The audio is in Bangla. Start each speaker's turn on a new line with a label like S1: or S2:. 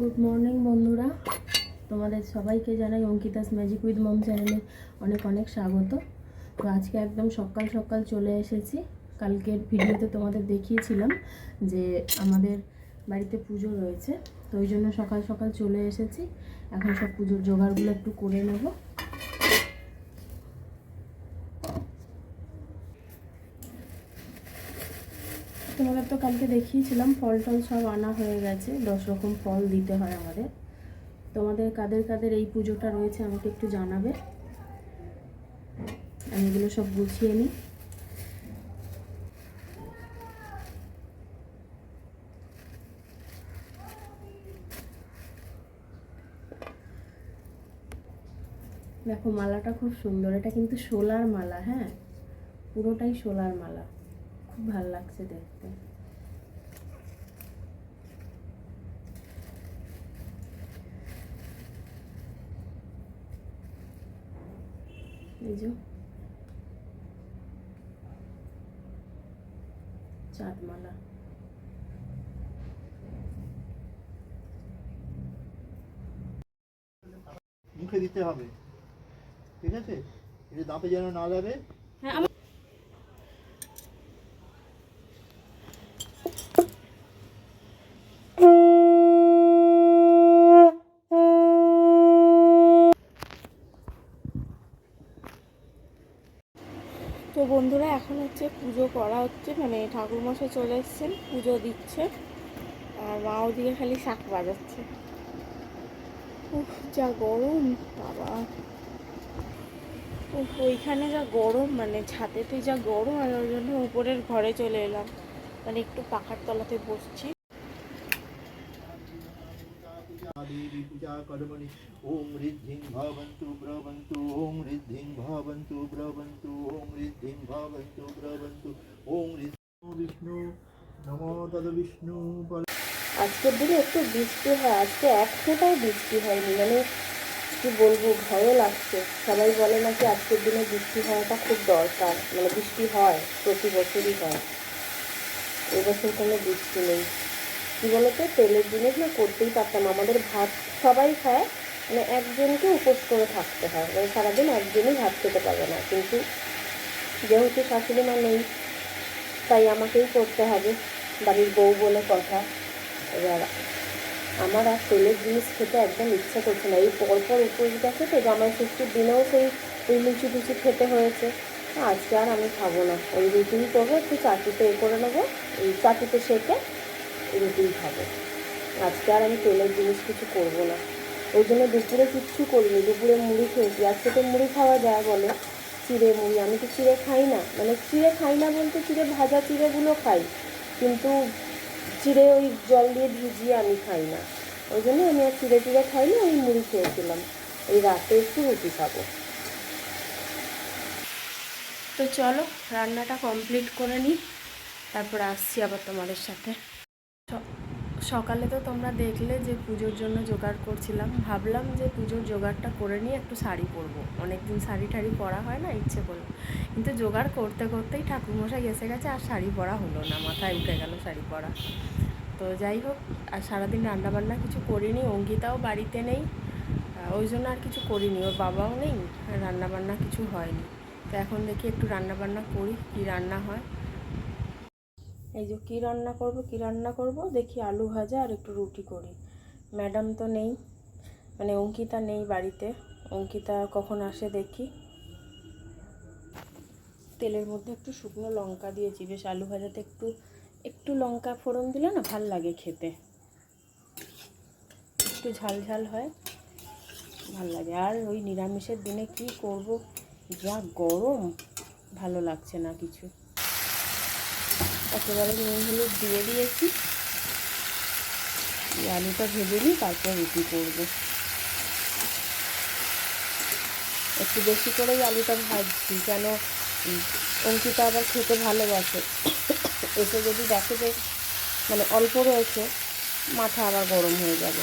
S1: গুড মর্নিং বন্ধুরা। তোমাদের সবাইকে জানাই অঙ্কিতাস ম্যাজিক উইথ মম চ্যানেলে অনেক অনেক স্বাগত। তো আজকে একদম সকাল সকাল চলে এসেছি। কালকের ভিডিওতে তোমাদের দেখিয়েছিলাম যে আমাদের বাড়িতে পুজো রয়েছে। তো ওই জন্য সকাল সকাল চলে এসেছি। এখন সব পুজোর জোগাড়গুলো একটু করে নেব। তোমাদের তো কালকে দেখিয়েছিলাম, ফল টল সব আনা হয়ে গেছে। দশ রকম ফল দিতে হয় আমাদের। তোমাদের কাদের কাদের এই পুজোটা রয়েছে আমাকে একটু জানাবে। আমি এগুলো সব গুছিয়ে নিই। দেখো, মালাটা খুব সুন্দর। এটা কিন্তু শোলার মালা হ্যাঁ? পুরোটাই শোলার মালা। খুব ভালো লাগছে দেখতে। এই যে। চাঁদমালা
S2: মুখে দিতে হবে। ঠিক আছে? এটা দাঁতে যেন না লাগে
S1: হ্যাঁ
S3: তো বন্ধুরা, এখন হচ্ছে পুজো করা হচ্ছে। মানে ঠাকুরমশাই চলে এসছেন, পুজো দিচ্ছে। আর মা ওদিকে খালি শাক বাজাচ্ছে। উফ, যা গরম, বাবা। উফ, ওইখানে যা গরম মানে ছাদেতে যা গরম, আর ওই জন্য উপরের ঘরে চলে এলাম। মানে একটু পাখার তলাতে বসছি।
S2: ঋদ্ধিং ভবন্তু ব্রবন্তু ওম ঋদ্ধিং ভবন্তু ব্রবন্তু ওম ঋদ্ধিং ভবন্তু ব্রবন্তু ওম ঋদ্ধি বিষ্ণু নমো তদ বিষ্ণু পর
S3: আজকের দিনে একটু বৃষ্টি হয়, আজকে এক ফোঁটাও বৃষ্টি হয়নি মানে কি বলব, ভয়ও লাগছে। সবাই বলে নাকি আজকের দিনে বৃষ্টি হওয়াটা খুব দরকার মানে বৃষ্টি হয়, প্রতি বছরই হয়। এবছর কোনো বৃষ্টি নেই। কী বলতো? তেলের জিনিস না করতেই পারতাম আমাদের ভাত সবাই খায় মানে একজনকে উপোস করে থাকতে হয়। মানে সারাদিন একজনই ভাত খেতে পারবে না। কিন্তু যেহেতু শাশুড়ি মা নেই, তাই আমাকেই করতে হবে। বাড়ির বউ বলে কথা। এবার আমার আর তেলের জিনিস খেতে একদম ইচ্ছা করছে না। এই পরপর উপোস গেছে তো জামাই ষষ্ঠীর দিনেও সেই ওই লুচি টুচি খেতে হয়েছে। আজকে আর আমি খাব না। ওই রুটিই করব, একটু চাটুতে এ করে নেব। এই চাটুতে সেকে রুটিই খাব আজকে আর আমি তেলের জিনিস কিছু করব না। ওই জন্য দুপুরে কিচ্ছু করিনি। দুপুরে মুড়ি খেয়েছি। আজকে তো মুড়ি খাওয়া যায় বলে। চিড়ে মুড়ি। আমি তো চিড়ে খাই না। মানে চিড়ে খাই না বলতে চিড়ে ভাজা চিড়েগুলো খাই। কিন্তু চিড়ে ওই জল দিয়ে ভিজিয়ে আমি খাই না। ওই জন্য আমি আর চিড়ে চিড়ে খাই না ওই মুড়ি খেয়েছিলাম। এই রাতে একটু রুটি খাব।
S1: তো চলো, রান্নাটা কমপ্লিট করে নিই। তারপর আসছি আবার তোমাদের সাথে। সকালে তো তোমরা দেখলে যে পুজোর জন্য জোগাড় করছিলাম। ভাবলাম যে পুজোর জোগাড়টা করে নিয়ে একটু শাড়ি পরবো। অনেকদিন শাড়ি টাড়ি পরা হয় না, ইচ্ছে করল। কিন্তু জোগাড় করতে করতেই ঠাকুরমশাই এসে গেছে, আর শাড়ি পরা হলো না, মাথায় উঠে গেল শাড়ি পরা। তো যাই হোক, আর সারাদিন রান্নাবান্না কিছু করিনি অঙ্কিতাও বাড়িতে নেই। ওই জন্য আর কিছু করিনি, ওর বাবাও নেই রান্নাবান্না কিছু হয়নি। তো এখন দেখি একটু রান্নাবান্না করি, কী রান্না হয়। এই যে কী রান্না করব, কী রান্না করব? দেখি আলু ভাজা আর একটু রুটি করি। ম্যাডাম তো নেই মানে অঙ্কিতা নেই বাড়িতে। অঙ্কিতা কখন আসে দেখি। তেলের মধ্যে একটু শুকনো লঙ্কা দিয়েছি। বেশ আলু ভাজাতে একটু একটু লঙ্কা ফোড়ন দিলে না ভালো লাগে খেতে। একটু ঝাল ঝাল হয়, ভালো লাগে। আর ওই নিরামিষের দিনে কি করব? যা গরম, ভালো লাগছে না কিছু। একেবারে নুন হলুদ দিয়ে দিয়েছি। আলুটা ভেজে নিই তারপর রুটি করব। একটু বেশি করেই আলুটা ভাজছি, কেন অঙ্কিতা আবার খেতে ভালোবাসে। এসে যদি দেখে যে মানে অল্প রয়েছে, মাথা আবার গরম হয়ে যাবে।